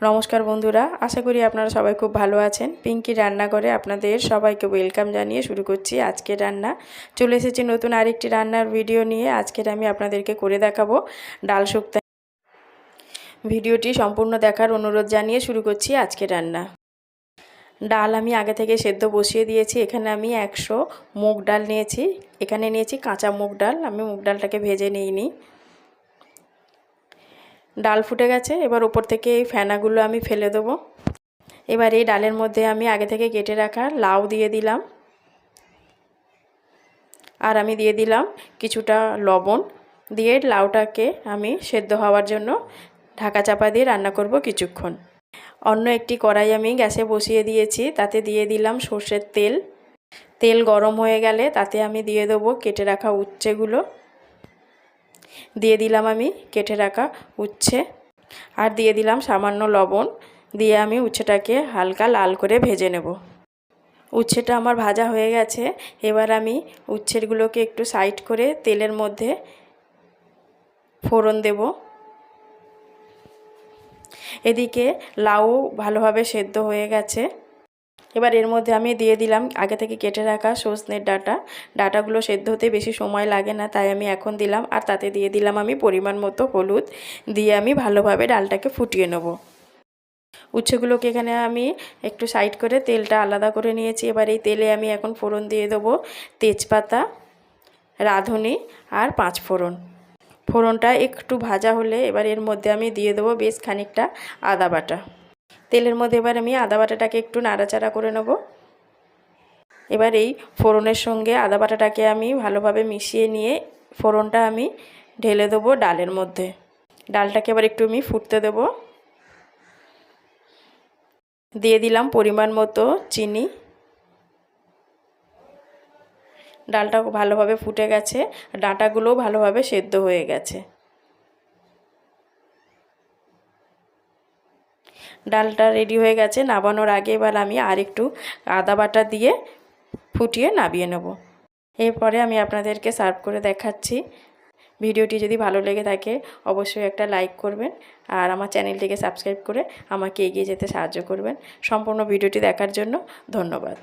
নমস্কার বন্ধুরা, আশা করি আপনারা সবাই খুব ভালো আছেন। পিঙ্কি রান্নাঘরে আপনাদের সবাইকে ওয়েলকাম জানিয়ে শুরু করছি আজকের রান্না। চলে এসেছি নতুন আরেকটি রান্নার ভিডিও নিয়ে। আজকের আমি আপনাদেরকে করে দেখাবো ডাল শুক্তা। ভিডিওটি সম্পূর্ণ দেখার অনুরোধ জানিয়ে শুরু করছি আজকের রান্না। ডাল আমি আগে থেকে সেদ্ধ বসিয়ে দিয়েছি। এখানে আমি একশো মুগ ডাল নিয়েছি। এখানে নিয়েছি কাঁচা মুগ ডাল। আমি মুগ ডালটাকে ভেজে নিইনি। ডাল ফুটে গেছে, এবার উপর থেকে এই ফেনাগুলো আমি ফেলে দেবো। এবার এই ডালের মধ্যে আমি আগে থেকে কেটে রাখা লাউ দিয়ে দিলাম। আর আমি দিয়ে দিলাম কিছুটা লবণ দিয়ে লাউটাকে আমি সেদ্ধ হওয়ার জন্য ঢাকা চাপা দিয়ে রান্না করব কিছুক্ষণ। অন্য একটি কড়াই আমি গ্যাসে বসিয়ে দিয়েছি, তাতে দিয়ে দিলাম সর্ষের তেল। তেল গরম হয়ে গেলে তাতে আমি দিয়ে দেবো কেটে রাখা উচ্ছেগুলো। দিয়ে দিলাম আমি কেটে রাখা উচ্ছে। আর দিয়ে দিলাম সামান্য লবণ। দিয়ে আমি উচ্ছেটাকে হালকা লাল করে ভেজে নেব। উচ্ছেটা আমার ভাজা হয়ে গেছে। এবার আমি উচ্ছেরগুলোকে একটু সাইড করে তেলের মধ্যে ফোড়ন দেব। এদিকে লাউ ভালোভাবে সেদ্ধ হয়ে গেছে। এবার এর মধ্যে আমি দিয়ে দিলাম আগে থেকে কেটে রাখা সজনের ডাটা। ডাটাগুলো সেদ্ধ হতে বেশি সময় লাগে না, তাই আমি এখন দিলাম আর তাতে দিয়ে দিলাম আমি পরিমাণ মতো হলুদ। দিয়ে আমি ভালোভাবে ডালটাকে ফুটিয়ে নেব। উচ্ছেগুলোকে এখানে আমি একটু সাইড করে তেলটা আলাদা করে নিয়েছি। এবার এই তেলে আমি এখন ফোড়ন দিয়ে দেবো তেজপাতা, রাঁধুনি আর পাঁচ ফোড়ন। ফোড়নটা একটু ভাজা হলে এবার এর মধ্যে আমি দিয়ে দেবো বেশ খানিকটা আদা বাটা। তেলের মধ্যে এবার আমি আদা বাটাটাকে একটু নাড়াচাড়া করে নেব। এবার এই ফোড়নের সঙ্গে আদা বাটাটাকে আমি ভালোভাবে মিশিয়ে নিয়ে ফোড়নটা আমি ঢেলে দেবো ডালের মধ্যে। ডালটাকে এবার একটু আমি ফুটতে দেব। দিয়ে দিলাম পরিমাণ মতো চিনি। ডালটা ভালোভাবে ফুটে গেছে, ডাঁটাগুলোও ভালোভাবে সেদ্ধ হয়ে গেছে। ডালটা রেডি হয়ে গেছে, নাবানোর আগে এবার আমি আরেকটু আদা বাটা দিয়ে ফুটিয়ে নাবিয়ে নেব। এরপরে আমি আপনাদেরকে সার্ভ করে দেখাচ্ছি। ভিডিওটি যদি ভালো লেগে থাকে, অবশ্যই একটা লাইক করবেন আর আমার চ্যানেলটিকে সাবস্ক্রাইব করে আমাকে এগিয়ে যেতে সাহায্য করবেন। সম্পূর্ণ ভিডিওটি দেখার জন্য ধন্যবাদ।